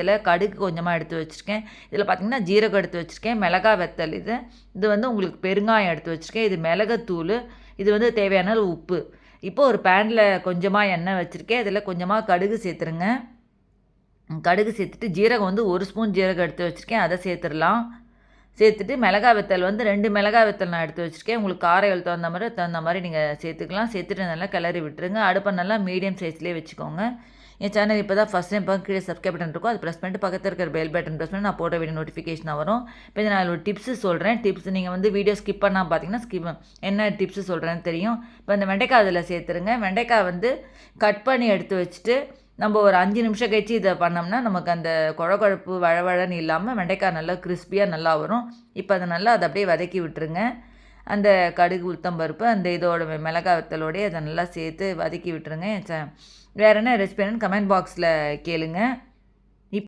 இதில் கடுகு கொஞ்சமாக எடுத்து வச்சுருக்கேன். இதில் பார்த்திங்கன்னா ஜீரகம் எடுத்து வச்சுருக்கேன். மிளகா வெத்தல் இது. இது வந்து உங்களுக்கு பெருங்காயம் எடுத்து வச்சுருக்கேன். இது மிளகுத்தூள். இது வந்து தேவையான உப்பு. இப்போ ஒரு பேனில் கொஞ்சமாக எண்ணெய் வச்சுருக்கேன். இதில் கொஞ்சமாக கடுகு சேர்த்துருங்க. கடுகு சேர்த்துட்டு ஜீரகம் வந்து ஒரு ஸ்பூன் ஜீரகம் எடுத்து வச்சுருக்கேன். அதை சேர்த்துடலாம். சேர்த்துட்டு மிளகா வெத்தல் வந்து ரெண்டு மிளகா வெத்தல் நான் எடுத்து வச்சுருக்கேன். உங்களுக்கு காரைகள் தகுந்த மாதிரி தகுந்த மாதிரி நீங்கள் சேர்த்துக்கலாம். சேர்த்துட்டு நல்லா கிளறி விட்டுருங்க. அடுப்பை நல்லா மீடியம் சைஸ்லேயே வச்சுக்கோங்க. என் சேனல் இப்போ தான் ஃபஸ்ட் டைம் பார்க்க கீழே சப்ஸ்கிரைப் பட்டன் இருக்கும். அது ப்ரெஸ் பண்ணிட்டு பக்கத்தில் இருக்கிற பெல் பட்டன் ப்ரெஸ் பண்ணி நான் போட்ட வீடியோ நோட்டிஃபிகேஷன் வரும். இப்போ நான் ஒரு டிப்ஸு சொல்கிறேன் டிப்ஸ் நீங்கள் வந்து வீடியோ ஸ்கிப் பண்ணால் பார்த்தீங்கன்னா ஸ்கிப் என்ன டிப்ஸு சொல்கிறேன்னு தெரியும். இப்போ இந்த வெண்டைக்காய் அதில் சேர்த்துருங்க. வெண்டைக்காய் வந்து கட் பண்ணி எடுத்து வச்சுட்டு நம்ம ஒரு அஞ்சு நிமிஷம் கழிச்சு இதை பண்ணோம்னா நமக்கு அந்த குழகுழப்பு வழவழன்னு இல்லாமல் வெண்டைக்காய் நல்லா கிறிஸ்பியாக நல்லா வரும். இப்போ அதை நல்லா அதை அப்படியே வதக்கி விட்டுருங்க. அந்த கடுகு உளுத்தம்பருப்பு அந்த இதோட மிளகாய் வத்தலோடய அதை நல்லா சேர்த்து வதக்கி விட்டுருங்க. வேறு என்ன ரெசிபி கமெண்ட் பாக்ஸில் கேளுங்கள்